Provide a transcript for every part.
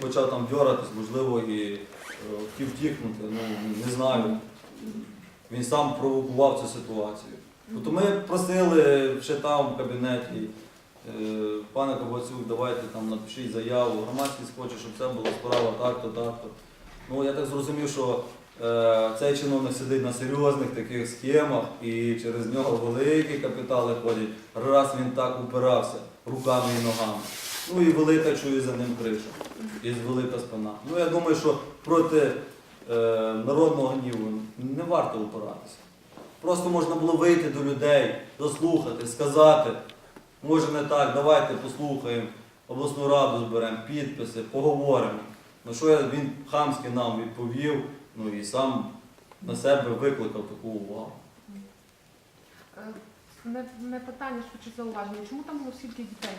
почав там дьоратись, можливо, і е, хотів втікнути, ну не знаю. Він сам провокував цю ситуацію. Тобто ми просили ще там в кабінеті, е, пане Ковацюк, давайте там напишіть заяву, громадськість хоче, щоб це була справа так-то, так-то. Ну я так зрозумів, що е, цей чиновник сидить на серйозних таких схемах і через нього великі капітали ходять. Раз він так упирався руками і ногами. Ну і велика чує за ним криша, і велика спина. Ну я думаю, що проти е, народного гніву не варто упиратися. Просто можна було вийти до людей, дослухати, сказати, може не так, давайте послухаємо, обласну раду зберемо, підписи, поговоримо. Ну що він хамськи нам відповів, ну і сам на себе викликав таку увагу. Е, Не, не питання, швидше зауваження. Чому там було стільки дітей?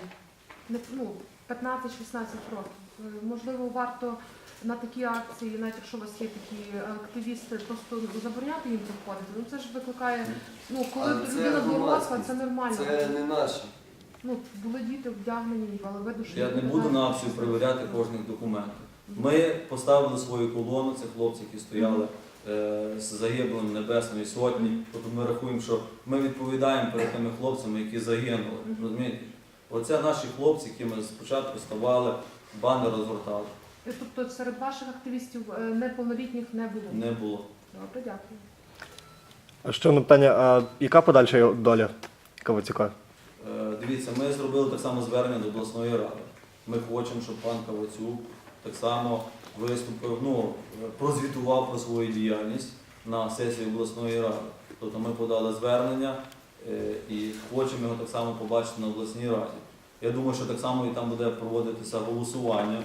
Не, ну, 15-16 років. Е, Можливо, варто на такі акції, навіть якщо у вас є такі активісти, просто забороняти їм приходити. Ну це ж викликає, ну коли Але це людина доросла, це нормально. Це не наше. Ну, були діти вдягнені, але видно, що Я не буду на акцію перевіряти кожних документів. Ми поставили свою колону, це хлопці, які стояли е, з загиблим Небесної Сотні. Тобто ми рахуємо, що ми відповідаємо перед тими хлопцями, які загинули. Розумієте? Оце наші хлопці, які ми спочатку ставали, бани розгортали. Е, Тобто серед ваших активістів е, неповнолітніх не було. Не було. Добре, дякую. А ще одне питання, а яка подальша його доля Ковацюка? Е, Дивіться, ми зробили так само звернення до обласної ради. Ми хочемо, щоб пан Кавацюк так само виступив, ну, прозвітував про свою діяльність на сесії обласної ради. Тобто ми подали звернення і хочемо його так само побачити на обласній раді. Я думаю, що так само і там буде проводитися голосування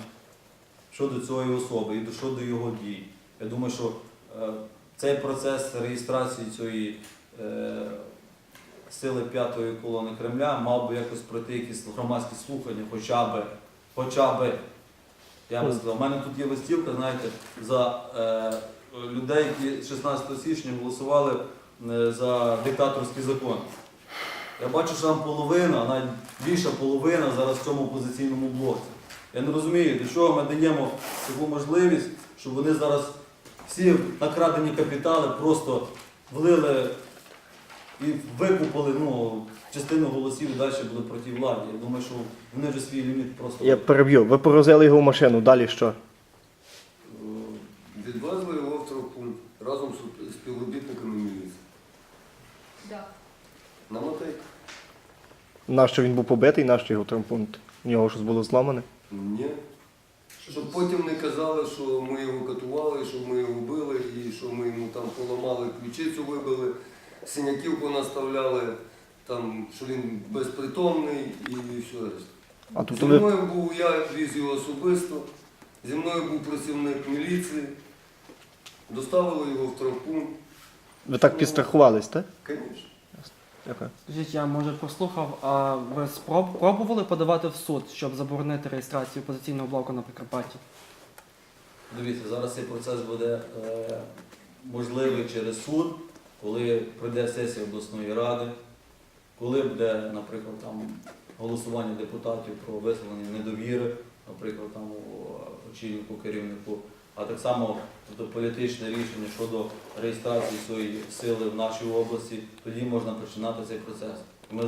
щодо цієї особи і до- щодо його дій. Я думаю, що е, цей процес реєстрації цієї е, сили п'ятої колони Кремля мав би якось пройти якісь громадські слухання, хоча би, хоча би. Я би сказав, у мене тут є листівка, знаєте, за е, людей, які 16 січня голосували е, за диктаторський закон. Я бачу, що там половина, а навіть більша половина зараз в цьому опозиційному блоці. Я не розумію, для чого ми даємо таку можливість, щоб вони зараз всі накрадені капітали просто влили і викупили ну, частину голосів і далі були проти влади. Я думаю, що вони вже свій ліміт просто Я переб'ю. Ви порозили його в машину, далі що? Е, Відвезли його разом з співробітниками міліції. Да. На мотейк. Нащо він був побитий, нащо його травмпункт? У нього щось було зламане? Ні. Щоб потім не казали, що ми його катували, що ми його били, і що ми йому там поламали ключицю, вибили, синяків понаставляли, там, що він безпритомний і все решта. А тут Зі ви мною був я віз його особисто, зі мною був працівник міліції, доставили його в травпункт. ви так підстрахувались, так? Звісно. Дякую. Скажіть, я може прослухав, а ви спроб пробували подавати в суд, щоб заборонити реєстрацію опозиційного блоку на Прикарпатті? Дивіться, зараз цей процес буде е, можливий через суд, коли пройде сесія обласної ради, коли буде, наприклад, там голосування депутатів про висловлення недовіри, наприклад, там у очільнику керівнику, а так само тобто, політичне рішення щодо реєстрації своєї сили в нашій області, тоді можна починати цей процес. Ми